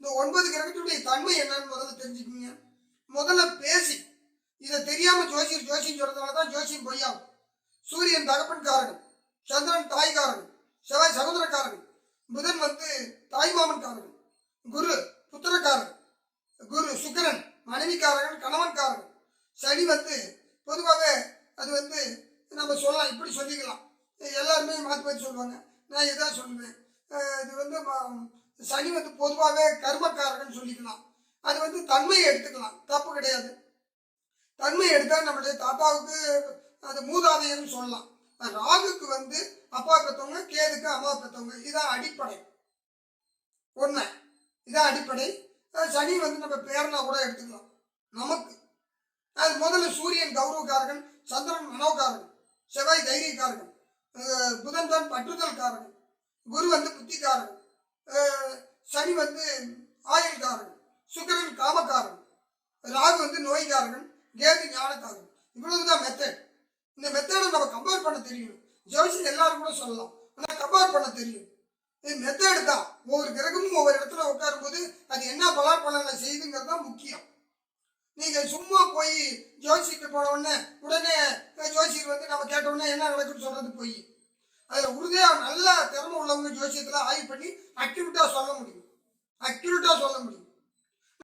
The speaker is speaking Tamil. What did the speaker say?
இந்த ஒன்பது கிரகத்துடைய தன்மை என்னன்னு முதல்ல தெரிஞ்சுக்கோங்க. முதல்ல பேசி. இதை தெரியாம ஜோசியர் ஜோசியம் சொல்றதுனால தான் ஜோசியம் பொய்யாகும். சூரியன் தகப்பன் காரகன் சந்திரன் தாய் காரகன் செவ்வாய் சகோதரக்காரன் புதன் வந்து தாய்மாமன் காரகன் குரு புத்திரக்காரகன் குரு சுக்கரன் மனைவிக்காரகன் கணவன்காரகன் சனி வந்து பொதுவாக அது வந்து நம்ம சொல்லலாம் இப்படி சொல்லிக்கலாம். எல்லாருமே மாற்றி மாற்றி சொல்லுவாங்க. நான் இதான் சொல்லுவேன் இது வந்து சனி வந்து பொதுவாகவே கர்மக்காரகன் சொல்லிக்கலாம். அது வந்து தன்மையை எடுத்துக்கலாம். தப்பு கிடையாது. தன்மையை எடுத்தால் நம்மளுடைய தாத்தாவுக்கு அது மூதாதையன்னு சொல்லலாம். ராகுக்கு வந்து அப்பா பெற்றவங்க கேதுக்கு அம்மா பெற்றவங்க. இதான் அடிப்படை. ஒன்று இதான் அடிப்படை. சனி வந்து நம்ம பேரனா கூட எடுத்துக்கலாம். நமக்கு. அது முதல்ல சூரியன் கௌரவக்காரகன் சந்திரன் மனோகாரகன் செவ்வாய் தைரியக்காரகன் புதன் தான் பற்றுதல்காரகன் குரு வந்து புத்திக்காரகன். சனி வந்து ஆயுள்காரன் சுக்கரன் காமக்காரன் ராகு வந்து நோய்காரன் கேது இவ்வளவு தான் மெத்தட் இந்த மெத்தடை நம்ம கம்பேர் பண்ண தெரியும். ஜோசியம் எல்லாரும் கூட சொல்லலாம். ஆனால் கம்பேர் பண்ண தெரியும். இது மெத்தடு தான். ஒவ்வொரு கிரகமும் ஒவ்வொரு இடத்துல உட்காரும்போது அது என்ன பலாப்பலனை செய்யுதுங்கிறது தான் முக்கியம். நீங்கள் சும்மா போய் ஜோசிக்கிட்டு போன உடனே உடனே ஜோசியர் வந்து நம்ம கேட்டோடனே என்ன நடக்குன்னு சொல்றது போய். அதில் உறுதியாக நல்லா உள்ளவங்க ஜோசியத்தில் ஆய்வு பண்ணி அக்யூரேட்டாக சொல்ல முடியும். அக்யூரேட்டாக சொல்ல முடியும்.